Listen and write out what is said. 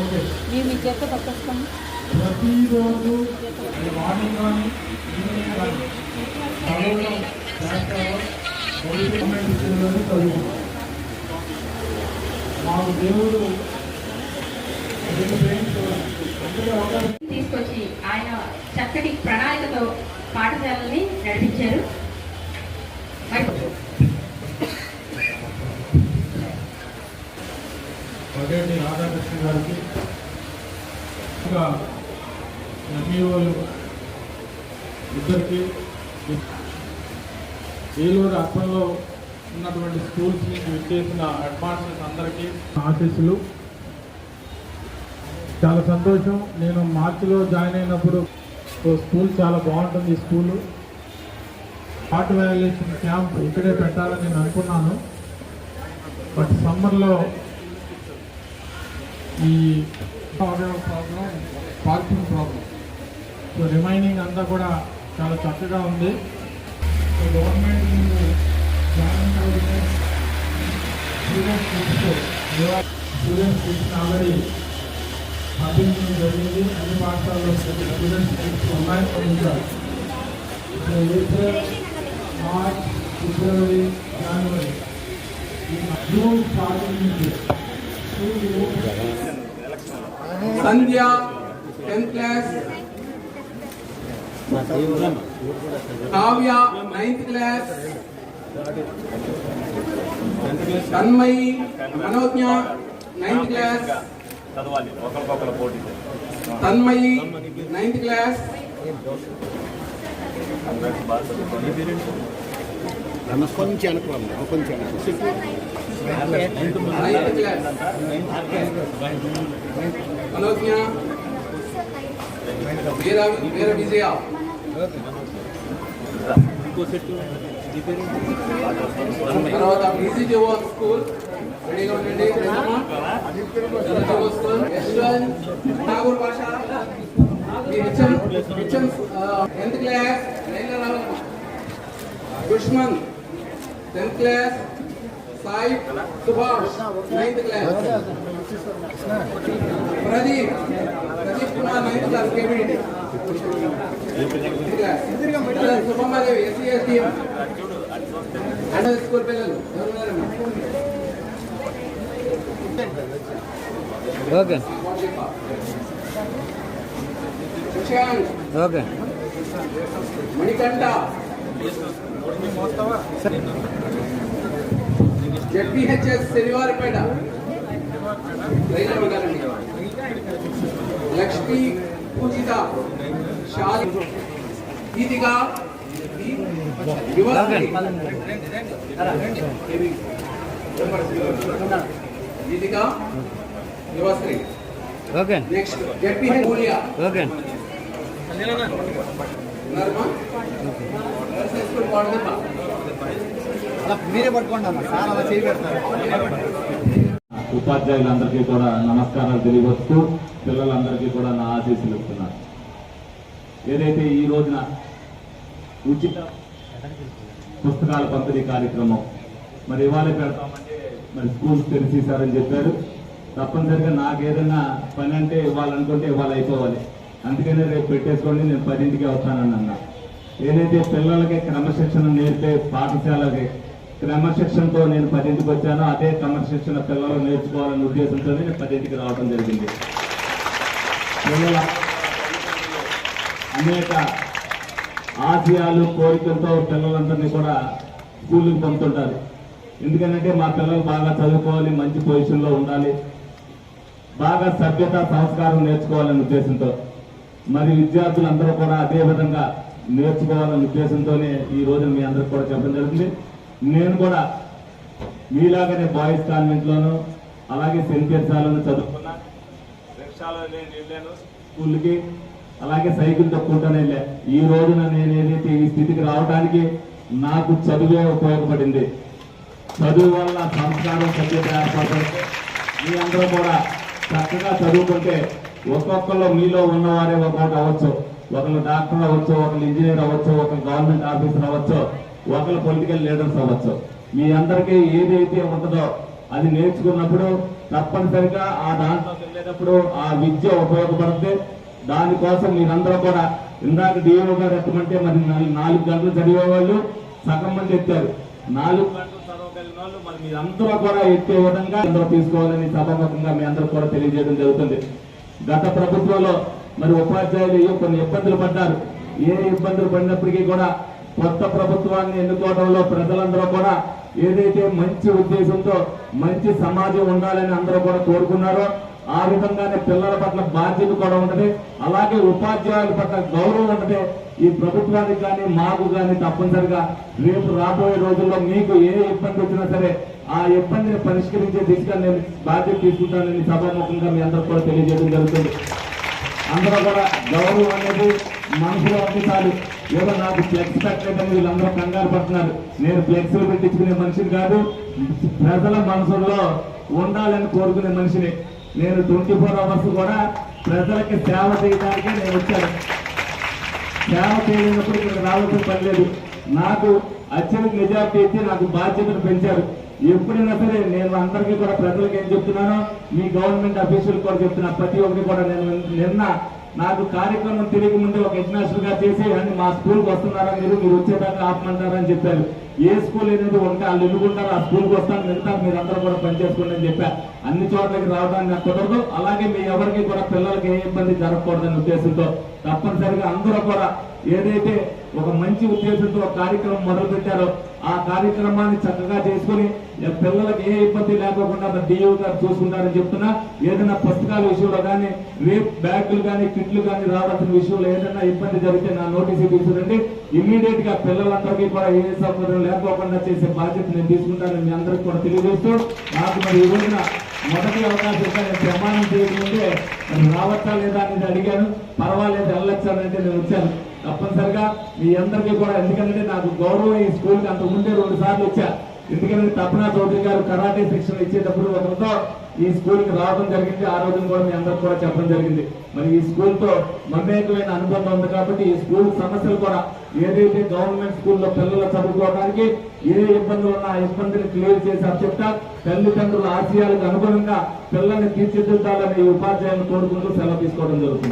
Okay మీ చేత పట్టుకోండి ప్రతిరోజు మార్నింగ్ కానీ ఈవినింగ్ కానీ చదవడం చదువుకుంటాం మాకు దేవుడు తీసుకొచ్చి ఆయన చక్కటి ప్రణాళికతో పాఠశాలని నడిపించారు. మరి పగటి రాధాకృష్ణ గారికి? ఇంకా ఎంఈఓలు ఇద్దరికి ఏలూరు అర్పణలో ఉన్నటువంటి స్కూల్స్ నుంచి విచ్చేసిన అడ్వాన్సెస్ అందరికీ ఆశీస్సులు. చాలా సంతోషం. నేను మార్చిలో జాయిన్ అయినప్పుడు స్కూల్ చాలా బాగుంటుంది స్కూలు. హార్ట్ వ్యాల్యుయేషన్ క్యాంప్ ఇక్కడే పెట్టాలని నేను అనుకున్నాను. బట్ సమ్మర్లో ఈ problem parking problem so remaining అంతా కూడా చాలా చక్కగా ఉంది. So government students kits students kits already పంపించడం జరిగింది. అన్ని పాఠశాలలో స్టూడెంట్స్ కిట్స్ ఉన్నాయి ఇంకా సో ఏప్రిల్ మార్చ్ ఫిబ్రవరి జనవరి ఈ జూన్ స్టార్టింగ్ నుంచి. School Sandhya tenth class. Kavya ninth class. Tanmayi Manognya ninth class. చదవాలి తన్మయి నైన్త్ క్లాస్. కొంచెం అనుకోవాలి కొంచెం తర్వాత బీసీజీఓ స్కూల్ రెడీగా ఉండండి class Dushmanth 10th class, Sai Subhash, 9th class. Pradeep, Pradeep Kumar, 9th class, cabinet. Subrahmadevi SC ST under school పిల్లలు okay okay Manikanta ZPHS Sanivarapeta. రైలు ఉండాలండి Lakshmi Pujitha Shali Geethika Yuvasri. Okay. Next ZPH okay. మీరే పట్టుకోండి sir అలా ఉపాధ్యాయులందరికీ కూడా నమస్కారాలు తెలియవస్తూ పిల్లలందరికీ కూడా నా ఆశీస్సులు ఇస్తున్నాను. ఏదైతే ఈ రోజున ఉచిత పుస్తకాల పంపిణీ కార్యక్రమం మరి ఇవాళ పెడతామంటే మరి స్కూల్స్ తెరిచేశారని చెప్పారు. తప్పనిసరిగా నాకు ఏదైనా పని అంటే ఇవ్వాలనుకుంటే ఇవాళ అయిపోవాలి. అందుకనే రేపు పెట్టేసుకోండి నేను పదింటికి వస్తానని నేనైతే ఏదైతే పిల్లలకి క్రమశిక్షణ నేర్పే పాఠశాలకి క్రమశిక్షణతో నేను పదింటికి వచ్చానో అదే క్రమశిక్షణ పిల్లలు నేర్చుకోవాలనే ఉద్దేశంతో నేను పదింటికి రావడం జరిగింది. పిల్లల అనేక ఆశయాలు కోరికలతో పిల్లలందరినీ కూడా స్కూల్కి పంపుతుంటారు. ఎందుకంటే మా పిల్లలు బాగా చదువుకోవాలి మంచి పొజిషన్లో ఉండాలి. బాగా సభ్యత సంస్కారం నేర్చుకోవాలనే ఉద్దేశంతో. మరి విద్యార్థులందరూ కూడా అదే విధంగా నేర్చుకోవాలనే ఉద్దేశంతోనే ఈ రోజున మీ అందరికి కూడా చెప్పడం జరుగుతుంది నేను కూడా మీలాగనే బాయ్స్ కాన్వెంట్లోను అలాగే సెంట్ తెరసాలను చదువుకున్నా. రిక్షాలో నేను వెళ్ళాను స్కూల్కి అలాగే సైకిల్ తొక్కుంటానే వెళ్ళా. ఈ రోజున నేను ఏదైతే ఈ స్థితికి రావడానికి నాకు చదువే ఉపయోగపడింది. చదువు వల్ల సంస్కారం సభ్యత ఏర్పడుతుంది మీ అందరూ కూడా చక్కగా చదువుకుంటే ఒక్కొక్కరు మీలో ఉన్నవారే ఒకటి అవ్వచ్చు. ఒకరు డాక్టర్ అవ్వచ్చు ఒకరు ఇంజనీర్ అవ్వచ్చు ఒకరు గవర్నమెంట్ ఆఫీసర్ అవ్వచ్చు ఒకరు పొలిటికల్ లీడర్స్ అవ్వచ్చు. మీ అందరికీ ఏదైతే ఉంటుందో అది నేర్చుకున్నప్పుడు తప్పనిసరిగా ఆ దాంట్లోకి వెళ్ళేటప్పుడు ఆ విద్య ఉపయోగపడుతుంది దానికోసం మీరందరూ కూడా ఇందాక డిఓ గారు ఎత్తమంటే మరి నాలుగు- నాలుగు గంటలు చదివేవాళ్ళు సగం మంది ఎత్తారు. నాలుగు గంటలు చదవగలిగిన వాళ్ళు మరి మీరందరూ కూడా ఎత్తే విధంగా అందరూ తీసుకోవాలని సభాముఖంగా మీ అందరూ కూడా తెలియజేయడం జరుగుతుంది. గత ప్రభుత్వంలో మరి ఉపాధ్యాయులు కొన్ని ఇబ్బందులు పడ్డారు. ఏ ఇబ్బందులు పడినప్పటికీ కూడా కొత్త ప్రభుత్వాన్ని ఎన్నుకోవడంలో ప్రజలందరూ కూడా ఏదైతే మంచి ఉద్దేశంతో మంచి సమాజం ఉండాలని అందరూ కూడా కోరుకున్నారో ఆ విధంగానే పిల్లల పట్ల బాధ్యత కూడా ఉంటది. అలాగే ఉపాధ్యాయుల పట్ల గౌరవం ఉంటది. ఈ ప్రభుత్వానికి కానీ మాకు కానీ తప్పనిసరిగా రేపు రాబోయే రోజుల్లో మీకు ఏ ఇబ్బంది వచ్చినా సరే ఆ ఇబ్బందిని పరిష్కరించే దిశగా నేను బాధ్యత తీసుకుంటానని సభాముఖంగా మీ అందరూ కూడా తెలియజేయడం జరుగుతుంది. అందరూ కూడా గౌరవం అనేది మనసులో ఉంచాలి ఏదో నాకు ఫ్లెక్స్ పెట్టలేదని వీళ్ళందరూ కంగారు పడుతున్నారు. నేను ఫ్లెక్స్లు పెట్టించుకునే మనిషిని కాదు ప్రజల మనసుల్లో ఉండాలని కోరుకునే మనిషిని. నేను ట్వంటీ ఫోర్ అవర్స్ కూడా ప్రజలకి సేవ చేయడానికి నేను వచ్చాను. సేవ చేయలేనప్పుడు ఇక్కడ రావాల్సిన పని లేదు. నాకు అత్యధిక మెజార్టీ ఇచ్చి నాకు బాధ్యతను పెంచారు. ఎప్పుడైనా సరే నేను అందరికీ కూడా ప్రజలకు ఏం చెప్తున్నానో మీ గవర్నమెంట్ అఫీషియల్ కూడా చెప్తున్నా. ప్రతి ఒక్కరికి కూడా నేను నిన్న నాకు కార్యక్రమం తిరిగి ముందు ఒక ఇంటర్నేషనల్గా చేసి అని మా స్కూల్కి వస్తున్నారా మీరు మీరు వచ్చేదాకా ఆపమంటారని చెప్పారు. ఏ స్కూల్ అనేది ఉంటే వాళ్ళు ఎన్నుకుంటారు ఆ స్కూల్కి వస్తాను మిగతా మీరు కూడా పనిచేసుకోండి అని చెప్పా. అన్ని చోట్లకి రావడానికి నాకు కుదరదు. అలాగే మీ ఎవరికి కూడా పిల్లలకి ఏ ఇబ్బంది జరగకూడదనే ఉద్దేశంతో తప్పనిసరిగా అందరూ కూడా ఏదైతే ఒక మంచి ఉద్దేశంతో ఒక కార్యక్రమం మొదలుపెట్టారో. ఆ కార్యక్రమాన్ని చక్కగా చేసుకుని పిల్లలకు ఏ ఇబ్బంది లేకోకుండా డిఓ గారు చూసుకుంటారని చెప్తున్నా. ఏదైనా పుస్తకాల విషయంలో కానీ రేప్ బ్యాగులు కానీ కిట్లు కానీ రావాల్సిన విషయంలో ఏదైనా ఇబ్బంది జరిగితే నా నోటీసు తీసుకురండి. ఇమ్మీడియట్గా పిల్లలందరికీ కూడా ఏ సౌకర్యం లేకోకుండా చేసే బాధ్యత నేను తీసుకుంటానని మీ అందరికీ కూడా తెలియజేస్తూ నాకు మరి ఈ రోజున మొదటి అవకాశం ప్రమాణం చేయకముందే నేను రావచ్చా లేదా అనేది అడిగాను. పర్వాలేదు వెళ్ళొచ్చానంటే నేను వచ్చాను. తప్పనిసరిగా మీ అందరికీ కూడా ఎందుకంటే నాకు గౌరవం ఈ స్కూల్కి అంత ముందే రెండు సార్లు వచ్చా ఎందుకంటే తపనా చౌదరి గారు కరాటే శిక్షణ ఇచ్చేటప్పుడు ఒకరితో ఈ స్కూల్కి రావడం జరిగింది. ఆ రోజున కూడా మీ అందరికి కూడా చెప్పడం జరిగింది. మరి ఈ స్కూల్తో మమేకమైన అనుబంధం ఉంది కాబట్టి ఈ స్కూల్ సమస్యలు కూడా ఏదైతే గవర్నమెంట్ స్కూల్లో పిల్లలు చదువుకోవడానికి ఏ ఇబ్బందులు ఉన్నా ఆ ఇబ్బందిని క్లియర్ చేసి అప్పచెప్తా తల్లిదండ్రుల ఆశయాలకు అనుగుణంగా పిల్లల్ని తీర్చిదిద్దాలని ఈ ఉపాధ్యాయులను కోరుకుంటూ సెలవు తీసుకోవడం జరుగుతుంది.